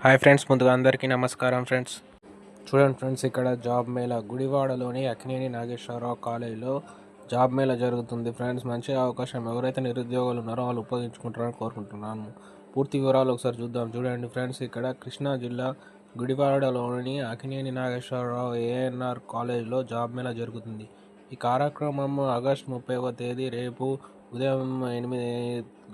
Hi friends ముందుగా అందరికీ నమస్కారం ఫ్రెండ్స్. చూడండి ఫ్రెండ్స్ ఇక్కడ జాబ్ మేళా గుడివాడలోని అక్నేని నాగేశ్వరరావు కాలేజీలో జాబ్ మేళా జరుగుతుంది ఫ్రెండ్స్. మంచి అవకాశం. ఎవరైతే నిరుద్యోగులు ఉన్నారో వాళ్ళు ఉపయోగించుకుంటారని కోరుకుంటున్నాను. పూర్తి వివరాలు ఒకసారి చూద్దాం. చూడండి ఫ్రెండ్స్ ఇక్కడ కృష్ణా జిల్లా గుడివాడలోని అక్నేని నాగేశ్వరరావు ఏఎన్ఆర్ కాలేజీలో జాబ్ మేళా జరుగుతుంది. ఈ కార్యక్రమం ఆగస్టు ముప్పైవ తేదీ రేపు ఉదయం ఎనిమిది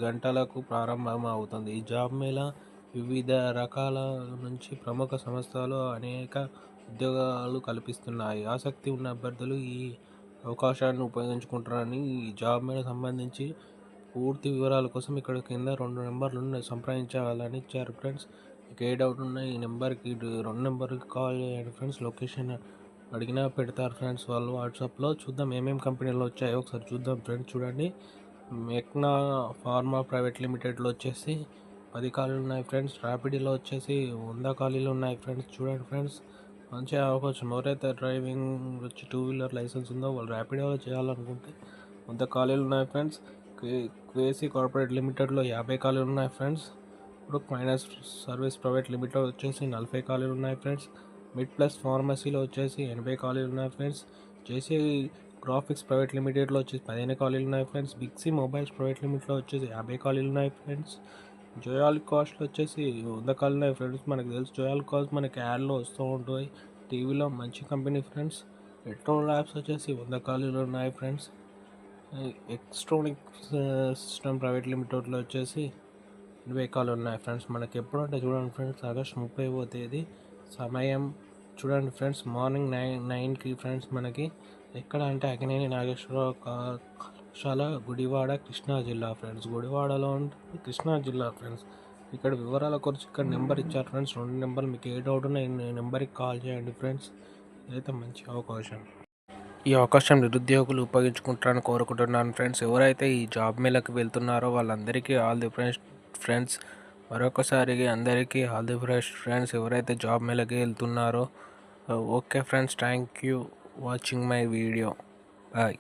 గంటలకు ప్రారంభం అవుతుంది ఈ జాబ్ మేళా వివిధ రకాల నుంచి ప్రముఖ సంస్థలు అనేక ఉద్యోగాలు కల్పిస్తున్నాయి. ఆసక్తి ఉన్న అభ్యర్థులు ఈ అవకాశాన్ని ఉపయోగించుకుంటారని ఈ జాబ్ మీద సంబంధించి పూర్తి వివరాల కోసం ఇక్కడ కింద రెండు నెంబర్లు సంప్రదించాలని ఇచ్చారు ఫ్రెండ్స్. మీకు ఏ డౌట్ ఉన్నా ఈ నెంబర్కి ఇటు రెండు నెంబర్కి కాల్ చేయండి ఫ్రెండ్స్. లొకేషన్ అడిగినా పెడతారు ఫ్రెండ్స్ వాళ్ళు వాట్సాప్లో. చూద్దాం ఏమేమి కంపెనీలు వచ్చాయో ఒకసారి చూద్దాం ఫ్రెండ్స్. చూడండి. మెక్నా ఫార్మా ప్రైవేట్ లిమిటెడ్లో వచ్చేసి పది ఖాళీలు ఉన్నాయి ఫ్రెండ్స్. ర్యాపిడీలో వచ్చేసి వంద ఖాళీలు ఉన్నాయి ఫ్రెండ్స్. చూడండి ఫ్రెండ్స్. మంచిగా అవకాశం ఎవరైతే డ్రైవింగ్ వచ్చి టూ వీలర్ లైసెన్స్ ఉందో వాళ్ళు ర్యాపిడోలో చేయాలనుకుంటే వంద ఖాళీలు ఉన్నాయి ఫ్రెండ్స్. క్వేసీ కార్పొరేట్ లిమిటెడ్లో యాభై ఖాళీలు ఉన్నాయి ఫ్రెండ్స్. ఇప్పుడు ఫైనాన్స్ సర్వీస్ ప్రైవేట్ లిమిటెడ్ వచ్చేసి నలభై ఖాళీలు ఉన్నాయి ఫ్రెండ్స్. మిడ్ ప్లస్ ఫార్మసీలో వచ్చేసి ఎనభై ఖాళీలు ఉన్నాయి ఫ్రెండ్స్. జేసీ గ్రాఫిక్స్ ప్రైవేట్ లిమిటెడ్లో వచ్చేసి పదిహేను ఖాళీలు ఉన్నాయి friends. Big C mobiles private లిమిట్లో వచ్చేసి యాభై ఖాళీలు ఉన్నాయి ఫ్రెండ్స్. జోయాల్ కాస్ట్లో వచ్చేసి వంద ఖాళీలు ఉన్నాయి ఫ్రెండ్స్ మనకు తెలుసు. జోయాల్ కాస్ట్ మనకి యాడ్లో వస్తూ ఉంటాయి. టీవీలో మంచి కంపెనీ ఫ్రెండ్స్. ఎలక్ట్రాన్ ల్యాబ్స్ వచ్చేసి వంద ఖాళీలు ఉన్నాయి ఫ్రెండ్స్. ఎక్స్ట్రానిక్ సిస్టమ్ ప్రైవేట్ లిమిటెడ్లో వచ్చేసి ఎనభై కాలు ఉన్నాయి ఫ్రెండ్స్. మనకి ఎప్పుడు అంటే చూడండి ఫ్రెండ్స్ ఆగస్ట్ ముప్పై తేదీ. సమయం చూడండి ఫ్రెండ్స్ మార్నింగ్ నైన్ నైన్కి ఫ్రెండ్స్ మనకి. ఎక్కడ అంటే అగ్నేని నాగేశ్వరరావు చాలా గుడివాడ కృష్ణా జిల్లా ఫ్రెండ్స్. గుడివాడలో ఉంటుంది కృష్ణా జిల్లా ఫ్రెండ్స్. ఇక్కడ వివరాల కొరకు ఇక్కడ నెంబర్ ఇచ్చారు ఫ్రెండ్స్. రెండు నెంబర్లు మీకు ఏ డౌట్ ఉన్నా ఈ నెంబర్కి కాల్ చేయండి ఫ్రెండ్స్. ఇదైతే మంచి అవకాశం. ఈ అవకాశం నిరుద్యోగులు ఉపయోగించుకుంటారని కోరుకుంటున్నాను ఫ్రెండ్స్. ఎవరైతే ఈ జాబ్ మేళకు వెళ్తున్నారో వాళ్ళందరికీ ఆల్ ది ఫ్రెండ్స్ ఫ్రెండ్స్. మరొకసారి అందరికీ ఆల్ ది బెస్ట్ ఫ్రెండ్స్. ఎవరైతే జాబ్ మేళకి వెళ్తున్నారో okay friends. Thank you watching my video. Bye.